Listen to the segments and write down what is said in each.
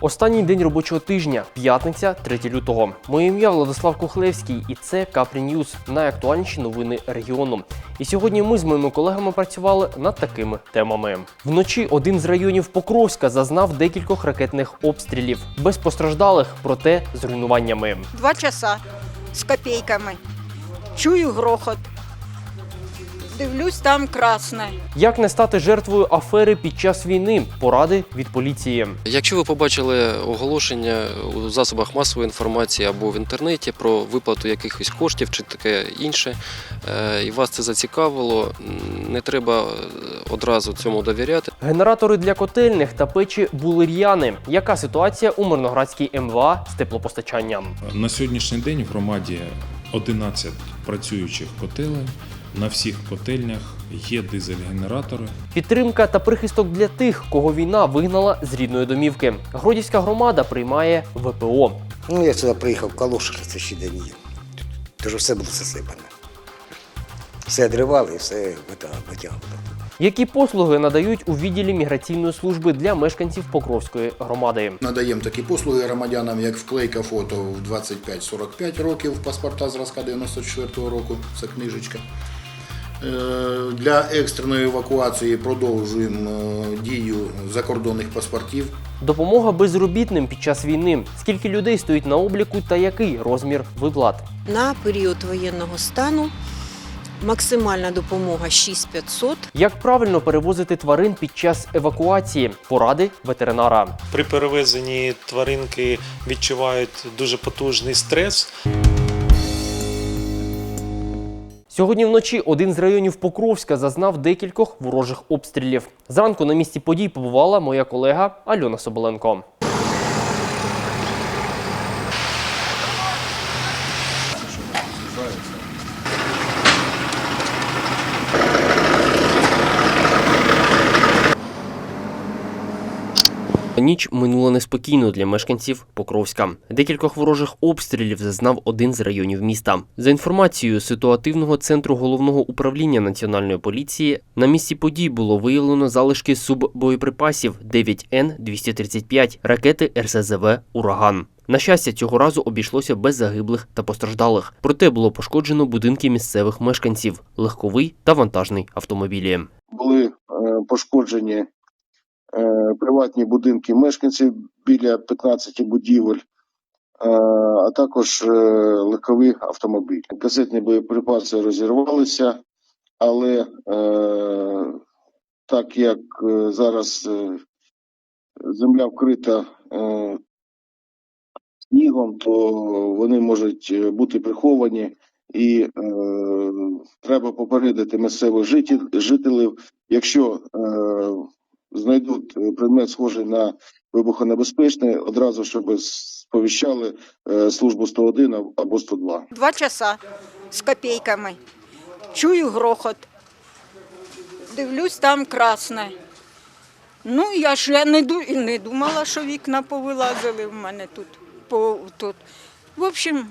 Останній день робочого тижня, п'ятниця, 3 лютого. Моє ім'я Владислав Кухлевський, і це Капрі Ньюз, найактуальніші новини регіону. І сьогодні ми з моїми колегами працювали над такими темами. Вночі один з районів Покровська зазнав декількох ракетних обстрілів без постраждалих, проте з руйнуваннями. Два часа з копійками. Чую грохот. Дивлюсь, там красне. Як не стати жертвою афери під час війни? Поради від поліції. Якщо ви побачили оголошення у засобах масової інформації або в інтернеті про виплату якихось коштів чи таке інше, е, і вас це зацікавило, не треба е, одразу цьому довіряти. Генератори для котельних та печі були р'яни. Яка ситуація у Мирноградській МВА з теплопостачанням? На сьогоднішній день в громаді 11 працюючих котелень. На всіх котельнях є дизель-генератори. Підтримка та прихисток для тих, кого війна вигнала з рідної домівки. Гродівська громада приймає ВПО. Ну, я сюди приїхав в це ще день є. Тож все було засипане. Все дривали і все витягували. витягували. Які послуги надають у відділі міграційної служби для мешканців Покровської громади? Надаємо такі послуги громадянам, як вклейка фото в 25-45 років, паспорта зразка 94-го року, це книжечка. Е, Для екстреної евакуації продовжуємо е, дію закордонних паспортів. Допомога безробітним під час війни. Скільки людей стоїть на обліку та який розмір виплат? На період воєнного стану максимальна допомога 6500. Як правильно перевозити тварин під час евакуації? Поради ветеринара. При перевезенні тваринки відчувають дуже потужний стрес. Сьогодні вночі один з районів Покровська зазнав декількох ворожих обстрілів. Зранку на місці подій побувала моя колега Альона Соболенко. Ніч минула неспокійно для мешканців Покровська. Декількох ворожих обстрілів зазнав один з районів міста. За інформацією ситуативного центру головного управління національної поліції, на місці подій було виявлено залишки суббоєприпасів 9Н-235 ракети РСЗВ Ураган. На щастя, цього разу обійшлося без загиблих та постраждалих. Проте було пошкоджено будинки місцевих мешканців, легковий та вантажний автомобілі. були е, пошкоджені приватні будинки мешканців біля 15 будівель, е, а також е, легковий автомобіль. Касетні боєприпаси розірвалися, але е, так як е, зараз е, земля вкрита е, снігом, то вони можуть е, бути приховані. І е, треба попередити місцевих жителів, якщо е, знайдуть е, предмет схожий на вибухонебезпечний, одразу щоб сповіщали е, службу 101 або 102. Два часа з копійками. Чую грохот. Дивлюсь, там красне. Ну, я ж я не, не думала, що вікна повилазили в мене тут. По, тут. В общем,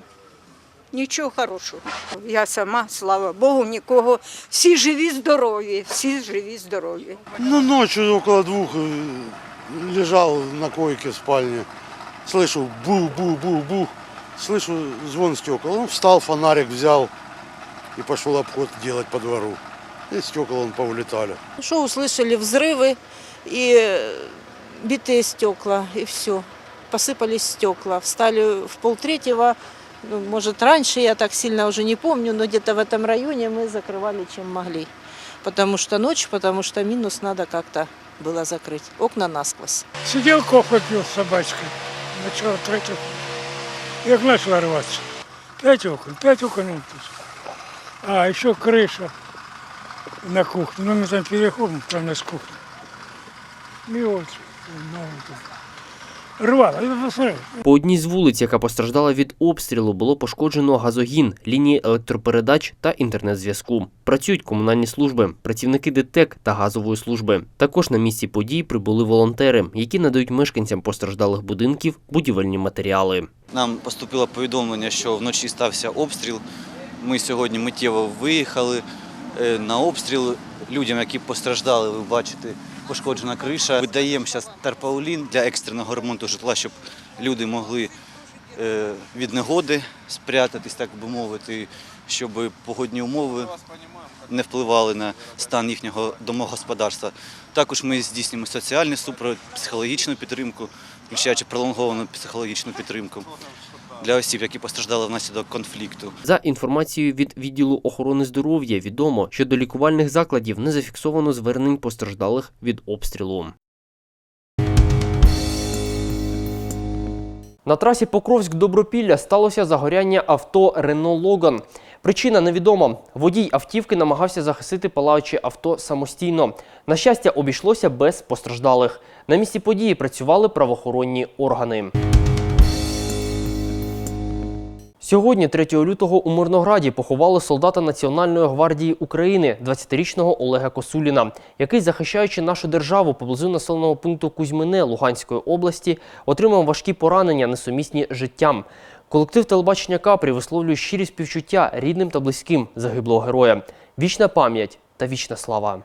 нічого хорошого. Я сама, слава Богу, нікого. Всі живі, здорові, всі живі, здорові. Ну, ночью около двух э, лежал на койке в спальне. Слышу бух-бух-бух-бух. Слышу звон стекол. Ну, встал, фонарик взял и пошел обход делать по двору. И стекла он повылетали. Что услышали взрывы и э, битые стекла, и все. Посыпались стекла. Встали в полтретьего, ну, может, раньше, я так сильно уже не помню, но где-то в этом районе мы закрывали, чем могли. Потому что ночь, потому что минус надо как-то было закрыть. Окна насквозь. Сидел кофе пил с собачкой. Начало третьего. Як начала рваться. Пять окон, пять окон. он тут. А, еще крыша на кухне. Ну, мы там переходим, там нас кухня. И вот, ну, вот. Рвало. По одній з вулиць, яка постраждала від обстрілу, було пошкоджено газогін, лінії електропередач та інтернет-зв'язку. Працюють комунальні служби, працівники ДТЕК та газової служби. Також на місці подій прибули волонтери, які надають мешканцям постраждалих будинків будівельні матеріали. Нам поступило повідомлення, що вночі стався обстріл. Ми сьогодні миттєво виїхали е, на обстріл. Людям, які постраждали, ви бачите, пошкоджена криша. Видаємо зараз тарпаулін для екстреного ремонту житла, щоб люди могли е, від негоди спрятатись, так би мовити, щоб погодні умови не впливали на стан їхнього домогосподарства. Також ми здійснюємо соціальний супровід, психологічну підтримку, включаючи пролонговану психологічну підтримку для осіб, які постраждали внаслідок конфлікту. За інформацією від відділу охорони здоров'я, відомо, що до лікувальних закладів не зафіксовано звернень постраждалих від обстрілу. На трасі Покровськ-Добропілля сталося загоряння авто Рено Логан. Причина невідома. Водій автівки намагався захистити палаюче авто самостійно. На щастя, обійшлося без постраждалих. На місці події працювали правоохоронні органи. Сьогодні, 3 лютого, у Мирнограді поховали солдата Національної гвардії України, 20-річного Олега Косуліна, який, захищаючи нашу державу поблизу населеного пункту Кузьмине Луганської області, отримав важкі поранення, несумісні життям. Колектив телебачення Капрі висловлює щирі співчуття рідним та близьким загиблого героя. Вічна пам'ять та вічна слава.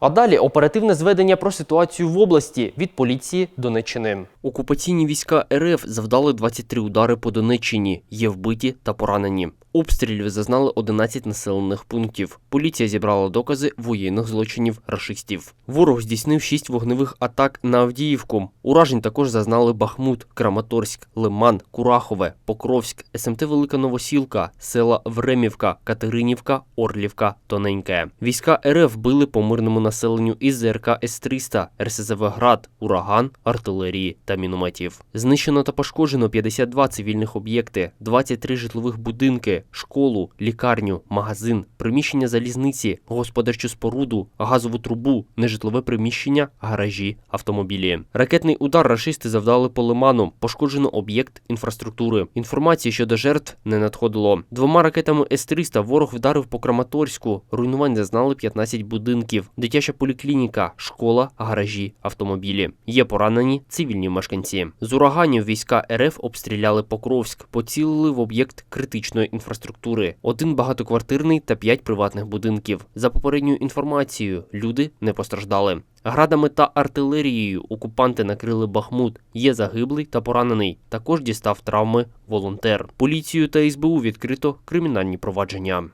А далі оперативне зведення про ситуацію в області від поліції Донеччини. Окупаційні війська РФ завдали 23 удари по Донеччині. Є вбиті та поранені. Обстрілів зазнали 11 населених пунктів. Поліція зібрала докази воєнних злочинів рашистів. Ворог здійснив 6 вогневих атак на Авдіївку. Уражень також зазнали Бахмут, Краматорськ, Лиман, Курахове, Покровськ, СМТ Велика Новосілка, села Времівка, Катеринівка, Орлівка, Тоненьке. Війська РФ били по мирному населенню із ЗРК С-300, РСЗВ «Град», Ураган, артилерії та мінометів. Знищено та пошкоджено 52 цивільних об'єкти, 23 житлових будинки, школу, лікарню, магазин, приміщення залізниці, господарчу споруду, газову трубу, нежитлове приміщення, гаражі, автомобілі. Ракетний удар рашисти завдали по лиману, пошкоджено об'єкт інфраструктури. Інформації щодо жертв не надходило. Двома ракетами С-300 ворог вдарив по Краматорську. Руйнувань зазнали 15 будинків, дитяча поліклініка, школа, гаражі, автомобілі. Є поранені цивільні мешканці. З ураганів війська РФ обстріляли Покровськ, поцілили в об'єкт критичної інфраструктури, один багатоквартирний та п'ять приватних будинків. За попередньою інформацією, люди не постраждали. Градами та артилерією окупанти накрили Бахмут. Є загиблий та поранений. Також дістав травми волонтер. Поліцію та СБУ відкрито кримінальні провадження.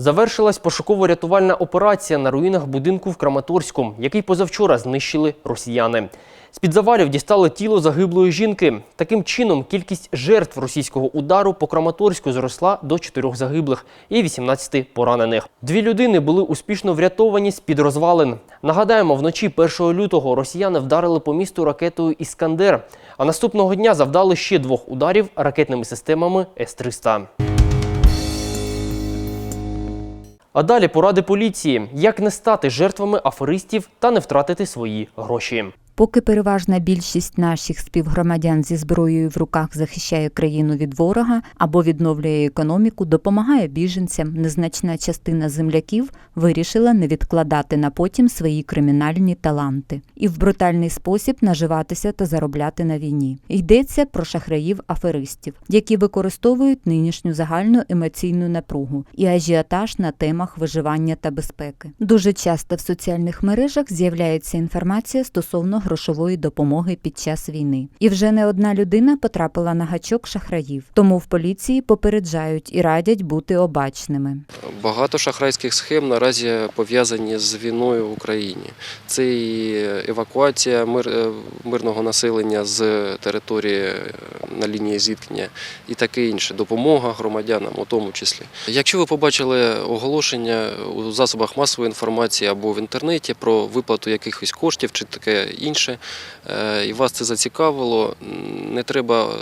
Завершилась пошуково-рятувальна операція на руїнах будинку в Краматорську, який позавчора знищили росіяни. З-під завалів дістали тіло загиблої жінки. Таким чином, кількість жертв російського удару по Краматорську зросла до чотирьох загиблих і 18 поранених. Дві людини були успішно врятовані з-під розвалин. Нагадаємо, вночі 1 лютого росіяни вдарили по місту ракетою Іскандер, а наступного дня завдали ще двох ударів ракетними системами С-300. А далі поради поліції, як не стати жертвами аферистів та не втратити свої гроші. Поки переважна більшість наших співгромадян зі зброєю в руках захищає країну від ворога або відновлює економіку, допомагає біженцям, незначна частина земляків вирішила не відкладати на потім свої кримінальні таланти і в брутальний спосіб наживатися та заробляти на війні. Йдеться про шахраїв-аферистів, які використовують нинішню загальну емоційну напругу і ажіотаж на темах виживання та безпеки. Дуже часто в соціальних мережах з'являється інформація стосовно грошової допомоги під час війни. І вже не одна людина потрапила на гачок шахраїв. Тому в поліції попереджають і радять бути обачними. Багато шахрайських схем наразі пов'язані з війною в Україні. Це і евакуація мир, е, мирного населення з території е, на лінії зіткнення і таке інше. Допомога громадянам у тому числі. Якщо ви побачили оголошення у засобах масової інформації або в інтернеті про виплату якихось коштів чи таке інше, е, і вас це зацікавило, не треба е,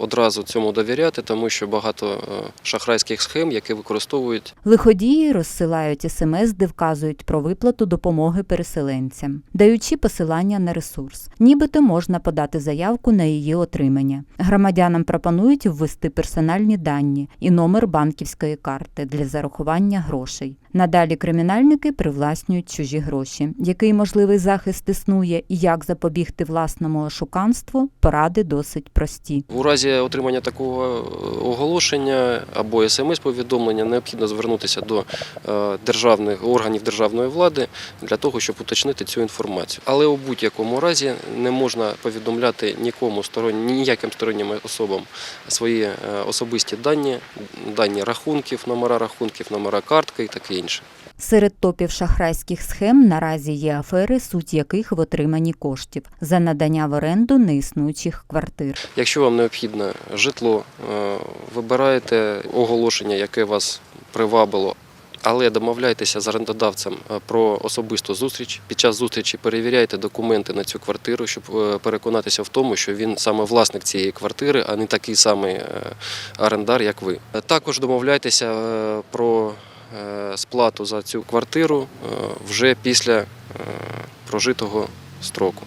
одразу цьому довіряти, тому що багато е, шахрайських схем, які використовують Лиходії розсилають смс, де вказують про виплату допомоги переселенцям, даючи посилання на ресурс. Нібито можна подати заявку на її отримання. Громадянам пропонують ввести персональні дані і номер банківської карти для зарахування грошей. Надалі кримінальники привласнюють чужі гроші. Який можливий захист існує і як запобігти власному ошуканству, поради досить прості. У разі отримання такого е, оголошення або смс-повідомлення необхідно звернутися до е, державних органів державної влади для того, щоб уточнити цю інформацію. Але у будь-якому разі не можна повідомляти нікому стороннім, ніяким стороннім особам свої е, особисті дані, дані рахунків, номера рахунків, номера картки і таке інше. Серед топів шахрайських схем наразі є афери, суть яких в отриманні коштів за надання в оренду неіснуючих квартир. Якщо вам необхідне житло, е, вибираєте оголошення, яке вас привабило. Але домовляйтеся з орендодавцем е, про особисту зустріч. Під час зустрічі перевіряйте документи на цю квартиру, щоб е, переконатися в тому, що він саме власник цієї квартири, а не такий самий орендар, як ви. Також домовляйтеся про сплату за цю квартиру е, вже після е, прожитого строку.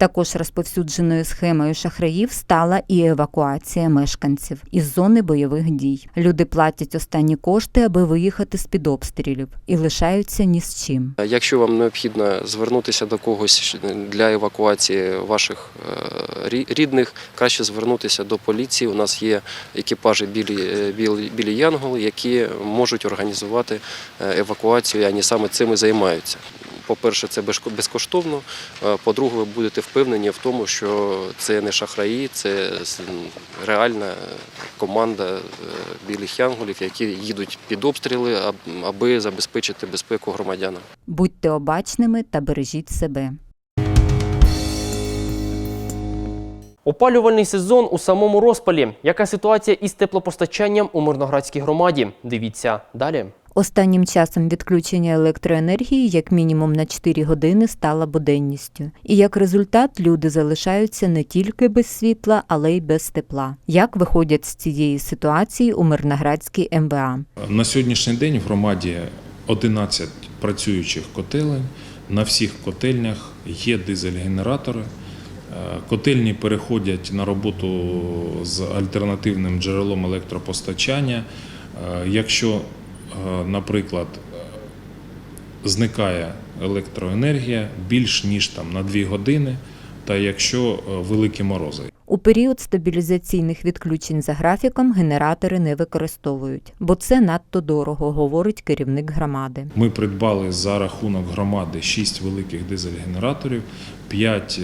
Також розповсюдженою схемою шахраїв стала і евакуація мешканців із зони бойових дій. Люди платять останні кошти, аби виїхати з під обстрілів, і лишаються ні з чим. Якщо вам необхідно звернутися до когось для евакуації ваших е, рідних, краще звернутися до поліції. У нас є екіпажі білі, е, білі, білі янголи, які можуть організувати е, евакуацію, і вони саме цим і займаються. По-перше, це безкоштовно. Е, По-друге, ви будете впевнені в тому, що це не шахраї, це реальна команда е, білих янголів, які їдуть під обстріли, аб- аби забезпечити безпеку громадянам. Будьте обачними та бережіть себе. Опалювальний сезон у самому розпалі. Яка ситуація із теплопостачанням у Мирноградській громаді? Дивіться далі. Останнім часом відключення електроенергії як мінімум на 4 години стало буденністю. І як результат люди залишаються не тільки без світла, але й без тепла. Як виходять з цієї ситуації у Мирноградській МВА? На сьогоднішній день в громаді 11 працюючих котелень. На всіх котельнях є дизель-генератори. Е, Котельні переходять на роботу з альтернативним джерелом електропостачання. Е, Якщо, наприклад, е, зникає електроенергія більш ніж там на 2 години, та якщо е, великі морози. У період стабілізаційних відключень за графіком генератори не використовують, бо це надто дорого, говорить керівник громади. Ми придбали за рахунок громади 6 великих дизель-генераторів, 5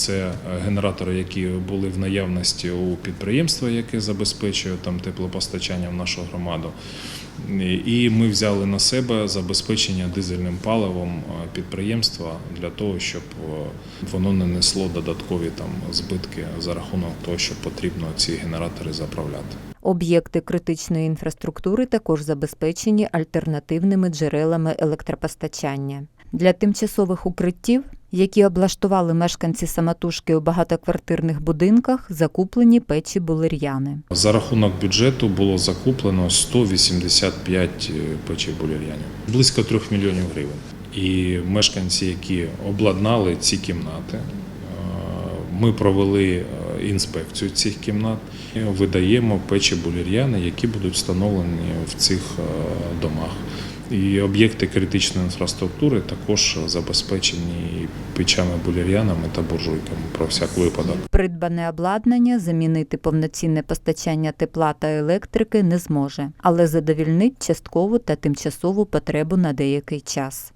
це генератори, які були в наявності у підприємства, яке забезпечує там теплопостачання в нашу громаду. І ми взяли на себе забезпечення дизельним паливом е, підприємства для того, щоб е, воно не несло додаткові там збитки за рахунок того, що потрібно ці генератори заправляти. Об'єкти критичної інфраструктури також забезпечені альтернативними джерелами електропостачання. Для тимчасових укриттів, які облаштували мешканці самотужки у багатоквартирних будинках, закуплені печі булер'яни. За рахунок бюджету було закуплено 185 печей булір'янів, близько 3 мільйонів гривень. І мешканці, які обладнали ці кімнати, е, ми провели е, інспекцію цих кімнат, видаємо печі булір'яни, які будуть встановлені в цих е, домах. І об'єкти критичної інфраструктури також забезпечені печами булір'янами та буржуйками про всяк випадок. Придбане обладнання замінити повноцінне постачання тепла та електрики не зможе, але задовільнить часткову та тимчасову потребу на деякий час.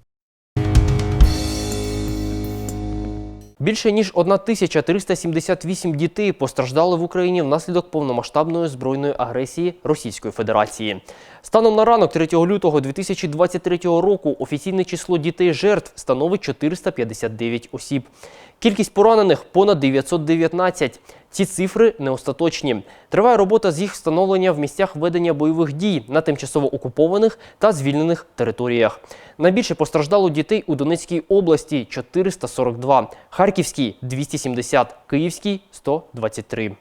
Більше ніж 1378 дітей постраждали в Україні внаслідок повномасштабної збройної агресії Російської Федерації. Станом на ранок 3 лютого 2023 року офіційне число дітей жертв становить 459 осіб. Кількість поранених понад 919. Ці цифри не остаточні. Триває робота з їх встановлення в місцях ведення бойових дій на тимчасово окупованих та звільнених територіях. Найбільше постраждало дітей у Донецькій області 442, Харківській 270, Київській 123.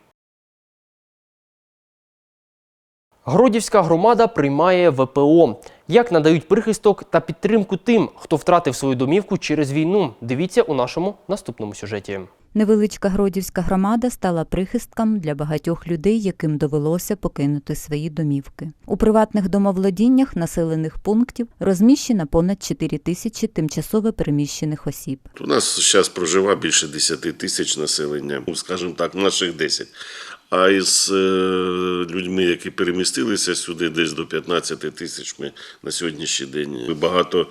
Гродівська громада приймає ВПО. Як надають прихисток та підтримку тим, хто втратив свою домівку через війну? Дивіться у нашому наступному сюжеті. Невеличка Гродівська громада стала прихистком для багатьох людей, яким довелося покинути свої домівки. У приватних домовладіннях населених пунктів розміщено понад 4 тисячі тимчасово переміщених осіб. У нас зараз проживає більше 10 тисяч населення, ну, скажімо так, наших 10. А із е, людьми, які перемістилися сюди, десь до 15 тисяч ми на сьогоднішній день. Багато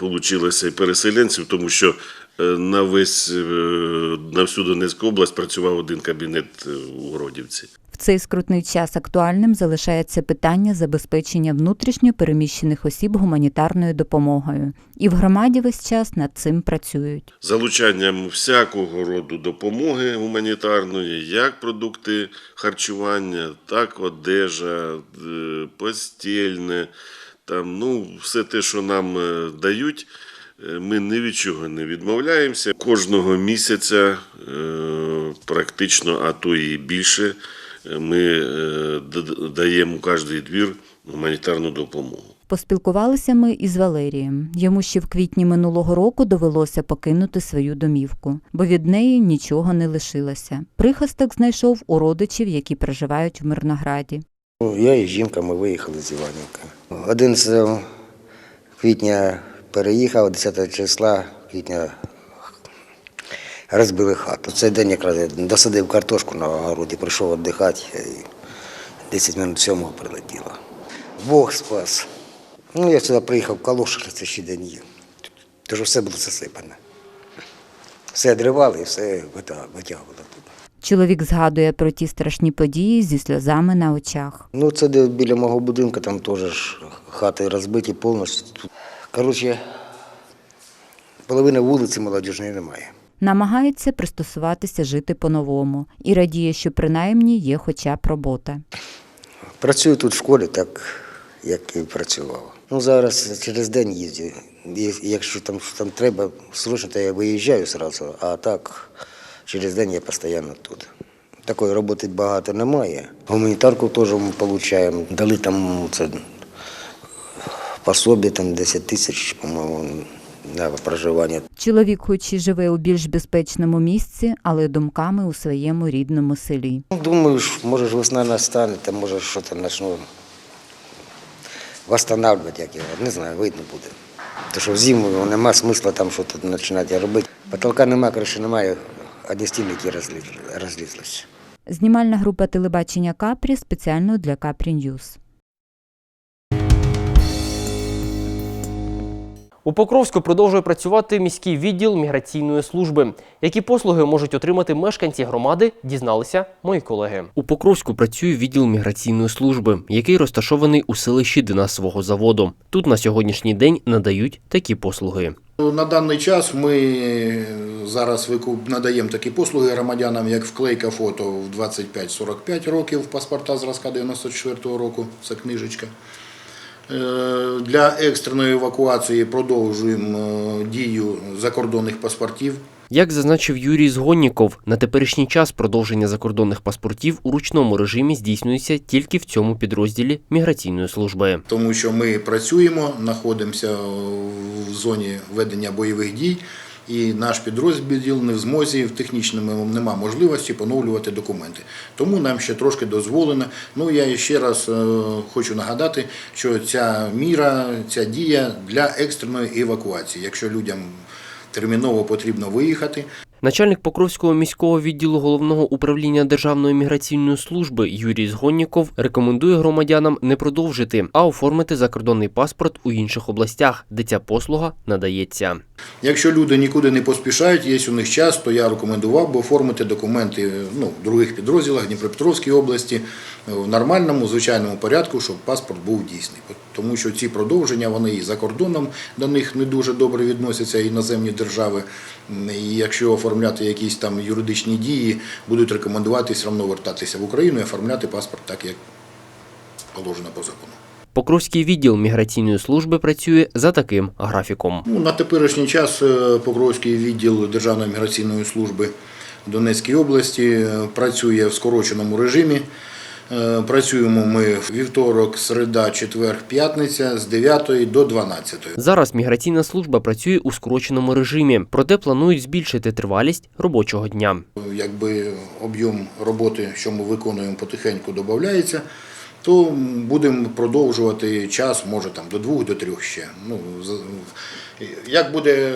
вийшло і переселенців, тому що е, на весь е, на всю Донецьку область працював один кабінет е, у Гродівці. В цей скрутний час актуальним залишається питання забезпечення внутрішньо переміщених осіб гуманітарною допомогою. І в громаді весь час над цим працюють. залучанням всякого роду допомоги гуманітарної, як продукти харчування, так одежа, е, постільне, там, ну, все те, що нам е, дають. Е, Ми ні від чого не відмовляємося. Кожного місяця, е, практично, а то і більше, е, ми даємо кожний двір гуманітарну допомогу. Поспілкувалися ми із Валерієм. Йому ще в квітні минулого року довелося покинути свою домівку, бо від неї нічого не лишилося. Прихисток знайшов у родичів, які проживають в Мирнограді. Я і жінка, ми виїхали з Іванівки. 11 квітня переїхав, 10 числа квітня розбили хату. Цей день якраз я досадив картошку на городі, прийшов віддихати, і 10 минут сьомого прилетіло. Бог спас. Ну, я сюди приїхав в калошах, це ще день є. Тож все було засипане. Все дривали і все витягували тут. Чоловік згадує про ті страшні події зі сльозами на очах. Ну, це де біля мого будинку, там теж хати розбиті повністю. Коротше, половини вулиці молодіжної немає. Намагається пристосуватися жити по-новому і радіє, що принаймні є хоча б робота. Працюю тут в школі, так як і працював. Ну, зараз через день їздю. І Якщо там, там треба срочно, то я виїжджаю одразу, а так через день я постійно тут. Такої роботи багато немає. Гуманітарку теж ми отримуємо. Дали там це пособі там 10 тисяч, по-моєму, на проживання. Чоловік, хоч і живе у більш безпечному місці, але думками у своєму рідному селі. Ну, Думаю, може ж весна настане, там може щось почну восстанавливати, як його, не знаю, видно буде. Тому що в зиму нема смисла там щось починати робити. Потолка нема, криші немає, а стільники розліз- розлізлися. Знімальна група телебачення Капрі спеціально для Капрі Ньюз. У Покровську продовжує працювати міський відділ міграційної служби. Які послуги можуть отримати мешканці громади, дізналися мої колеги. У Покровську працює відділ міграційної служби, який розташований у селищі Динасового заводу. Тут на сьогоднішній день надають такі послуги. На даний час ми зараз викуп- надаємо такі послуги громадянам, як вклейка фото в 25-45 років, паспорта зразка 94 року, це книжечка. Е, Для екстреної евакуації продовжуємо е, дію закордонних паспортів. Як зазначив Юрій Згонніков, на теперішній час продовження закордонних паспортів у ручному режимі здійснюється тільки в цьому підрозділі міграційної служби. тому що ми працюємо, знаходимося в зоні ведення бойових дій, і наш підрозділ не в змозі в технічному нема можливості поновлювати документи. Тому нам ще трошки дозволено. Ну я ще раз е, хочу нагадати, що ця міра, ця дія для екстреної евакуації. Якщо людям терміново потрібно виїхати, Начальник Покровського міського відділу головного управління Державної міграційної служби Юрій Згонніков рекомендує громадянам не продовжити, а оформити закордонний паспорт у інших областях, де ця послуга надається. Якщо люди нікуди не поспішають, є у них час, то я рекомендував би оформити документи ну, в других підрозділах Дніпропетровській області в нормальному, звичайному порядку, щоб паспорт був дійсний. Тому що ці продовження вони і за кордоном до них не дуже добре відносяться іноземні держави. І якщо оформляти якісь там юридичні дії, будуть рекомендувати все одно вертатися в Україну і оформляти паспорт так, як положено по закону. Покровський відділ міграційної служби працює за таким графіком. Ну, на теперішній час е, Покровський відділ Державної міграційної служби в Донецькій області е, працює в скороченому режимі. Е, Працюємо ми вівторок, середа, четвер, п'ятниця з 9 до 12. Зараз міграційна служба працює у скороченому режимі, проте планують збільшити тривалість робочого дня. Якби об'єм роботи, що ми виконуємо потихеньку, додається, то будемо продовжувати час, може там до двох, до трьох ще. Ну, як буде е,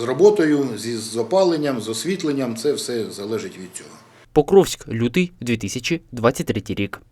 з роботою, з опаленням, з освітленням, це все залежить від цього. Покровськ, лютий 2023 рік.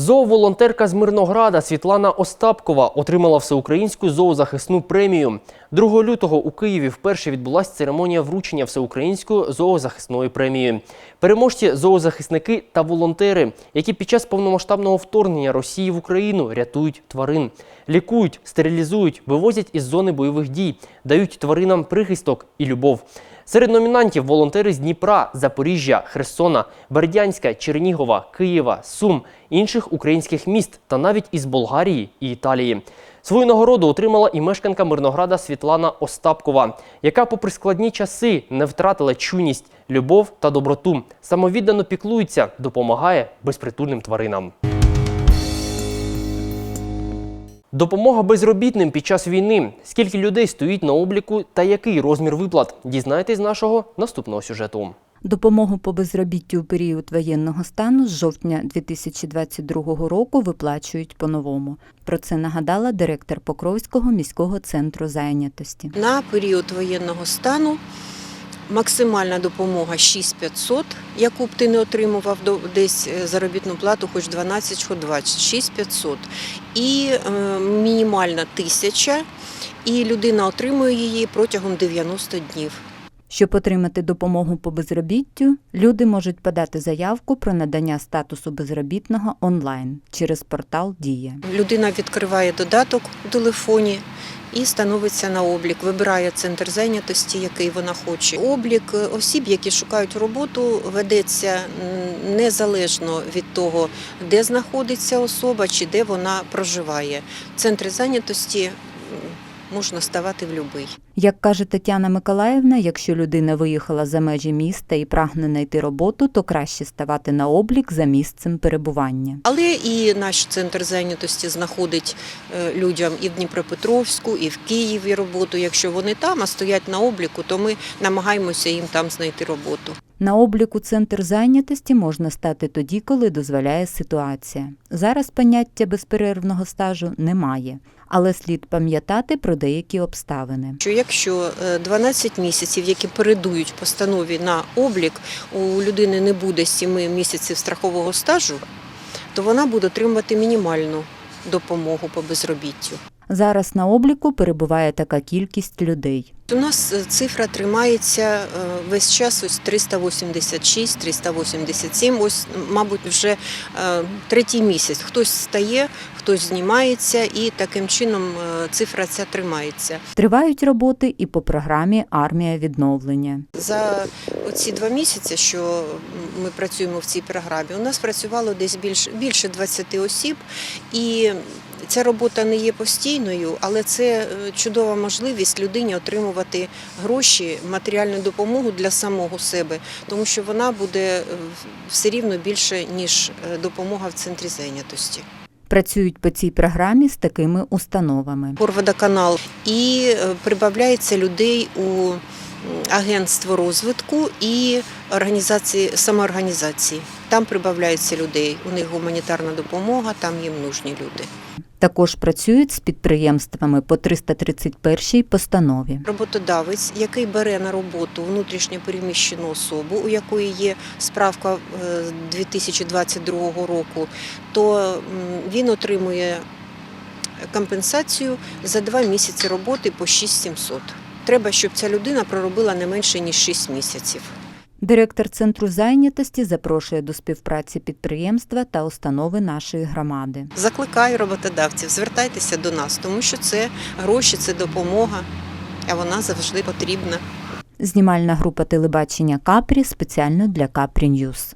Зооволонтерка з Мирнограда Світлана Остапкова отримала всеукраїнську зоозахисну премію. 2 лютого у Києві вперше відбулася церемонія вручення всеукраїнської зоозахисної премії. Переможці зоозахисники та волонтери, які під час повномасштабного вторгнення Росії в Україну рятують тварин, лікують, стерилізують, вивозять із зони бойових дій, дають тваринам прихисток і любов. Серед номінантів волонтери з Дніпра, Запоріжжя, Херсона, Бердянська, Чернігова, Києва, Сум, інших українських міст та навіть із Болгарії і Італії. Свою нагороду отримала і мешканка Мирнограда Світлана Остапкова, яка, попри складні часи, не втратила чуйність, любов та доброту, самовіддано піклується, допомагає безпритульним тваринам. Допомога безробітним під час війни. Скільки людей стоїть на обліку та який розмір виплат? Дізнайтесь з нашого наступного сюжету. Допомогу по безробіттю у період воєнного стану з жовтня 2022 року виплачують по-новому. Про це нагадала директор Покровського міського центру зайнятості. На період воєнного стану максимальна допомога 6500, яку б ти не отримував десь е, заробітну плату, хоч 12, хоч 20, 6500. І е, мінімальна тисяча, і людина отримує її протягом 90 днів. Щоб отримати допомогу по безробіттю, люди можуть подати заявку про надання статусу безробітного онлайн через портал Дія. Людина відкриває додаток у телефоні і становиться на облік, вибирає центр зайнятості, який вона хоче. Облік осіб, які шукають роботу, ведеться незалежно від того, де знаходиться особа чи де вона проживає. Центри зайнятості можна ставати в будь-який. Як каже Тетяна Миколаївна, якщо людина виїхала за межі міста і прагне знайти роботу, то краще ставати на облік за місцем перебування. Але і наш центр зайнятості знаходить е, людям і в Дніпропетровську, і в Києві роботу. Якщо вони там, а стоять на обліку, то ми намагаємося їм там знайти роботу. На обліку центр зайнятості можна стати тоді, коли дозволяє ситуація. Зараз поняття безперервного стажу немає, але слід пам'ятати про деякі обставини. Що якщо е, 12 місяців, які передують постанові на облік, у людини не буде 7 місяців страхового стажу, то вона буде отримувати мінімальну допомогу по безробіттю. Зараз на обліку перебуває така кількість людей. У нас е, цифра тримається е, весь час ось 386, 387, ось, мабуть, вже е, третій місяць. Хтось стає, хтось знімається, і таким чином цифра ця тримається. Тривають роботи і по програмі Армія відновлення. За ці два місяці, що ми працюємо в цій програмі, у нас працювало десь більше, більше 20 осіб, і ця робота не є постійною, але це е, чудова можливість людині отримувати гроші, матеріальну допомогу для самого себе, тому що вона буде е, все рівно більше, ніж е, допомога в центрі зайнятості. Працюють по цій програмі з такими установами. Порводоканал і прибавляється людей у агентство розвитку і організації самоорганізації. Там прибавляється людей. У них гуманітарна допомога, там їм нужні люди. Також працюють з підприємствами по 331 постанові. Роботодавець, який бере на роботу внутрішньо переміщену особу, у якої є справка е, з 2022 року, то він отримує компенсацію за два місяці роботи по 6700. Треба, щоб ця людина проробила не менше ніж 6 місяців. Директор центру зайнятості запрошує до співпраці підприємства та установи нашої громади. Закликаю роботодавців, звертайтеся до нас, тому що це гроші, це допомога, а вона завжди потрібна. Знімальна група телебачення Капрі спеціально для Капрі Ньюз.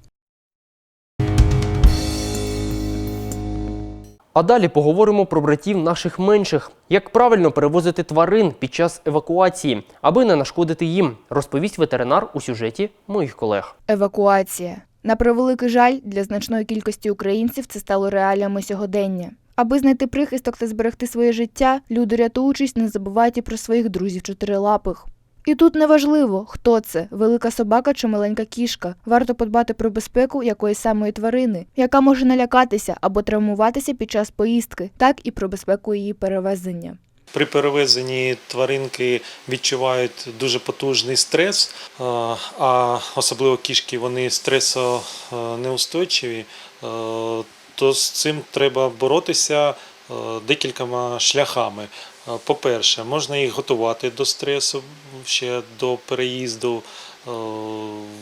А далі поговоримо про братів наших менших, як правильно перевозити тварин під час евакуації, аби не нашкодити їм, розповість ветеринар у сюжеті моїх колег. Евакуація. На превеликий жаль, для значної кількості українців це стало реаліями сьогодення. Аби знайти прихисток та зберегти своє життя, люди, рятуючись, не забувають і про своїх друзів чотирилапих. І тут неважливо, хто це велика собака чи маленька кішка. Варто подбати про безпеку якоїсь самої тварини, яка може налякатися або травмуватися під час поїздки, так і про безпеку її перевезення. При перевезенні тваринки відчувають дуже потужний стрес, е, а особливо кішки вони стресонеустойчиві, е, то з цим треба боротися е, декількома шляхами. По-перше, можна їх готувати до стресу ще до переїзду, е,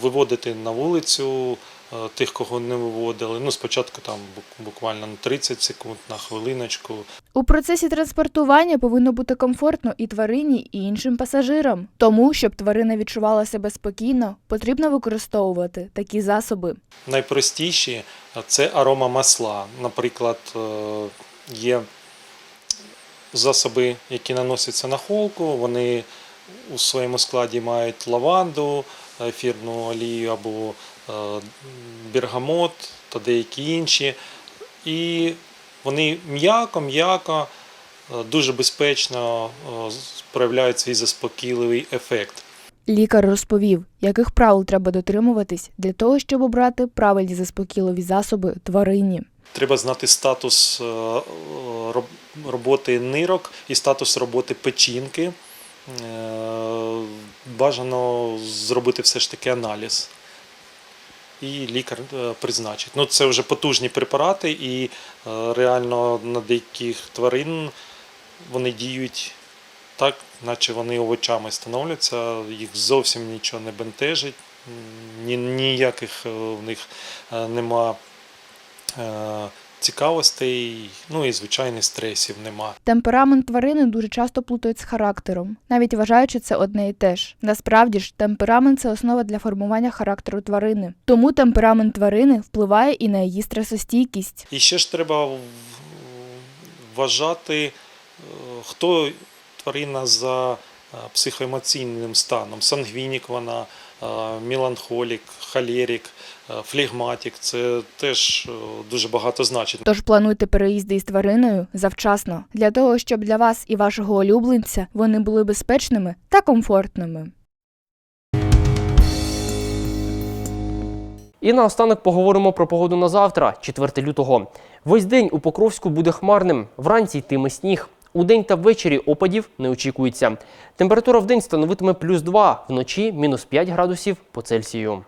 виводити на вулицю е, тих, кого не виводили. Ну, спочатку там буквально на 30 секунд, на хвилиночку. У процесі транспортування повинно бути комфортно і тварині, і іншим пасажирам. Тому, щоб тварина відчувала себе спокійно, потрібно використовувати такі засоби. Найпростіші це аромамасла. Наприклад, е, є засоби, які наносяться на холку, вони у своєму складі мають лаванду, ефірну олію або е, бергамот та деякі інші. І вони м'яко-м'яко, е, дуже безпечно е, проявляють свій заспокійливий ефект. Лікар розповів, яких правил треба дотримуватись для того, щоб обрати правильні заспокійливі засоби тварині. Треба знати статус е, роботи нирок і статус роботи печінки. Е, Бажано зробити все ж таки аналіз. І лікар е, призначить. Ну, це вже потужні препарати, і е, реально на деяких тварин вони діють так, наче вони овочами становляться, їх зовсім нічого не бентежить, ні, ніяких е, в них е, нема е, цікавостей, ну і звичайно стресів нема. Темперамент тварини дуже часто плутають з характером, навіть вважаючи це одне і те ж. Насправді ж, темперамент це основа для формування характеру тварини. Тому темперамент тварини впливає і на її стресостійкість. І ще ж треба вважати, е, хто тварина за е, психоемоційним станом. Сангвінік вона, е, меланхолік, холерік, флегматик. Це теж е, дуже багато значить. Тож плануйте переїзди із твариною завчасно для того, щоб для вас і вашого улюбленця вони були безпечними та комфортними. І наостанок поговоримо про погоду на завтра, 4 лютого. Весь день у Покровську буде хмарним, вранці йтиме сніг. У день та ввечері опадів не очікується. Температура в день становитиме плюс 2, вночі мінус 5 градусів по Цельсію.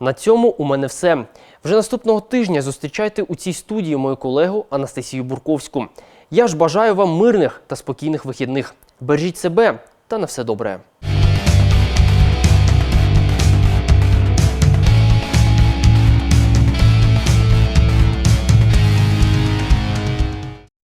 На цьому у мене все. Вже наступного тижня зустрічайте у цій студії мою колегу Анастасію Бурковську. Я ж бажаю вам мирних та спокійних вихідних. Бережіть себе та на все добре.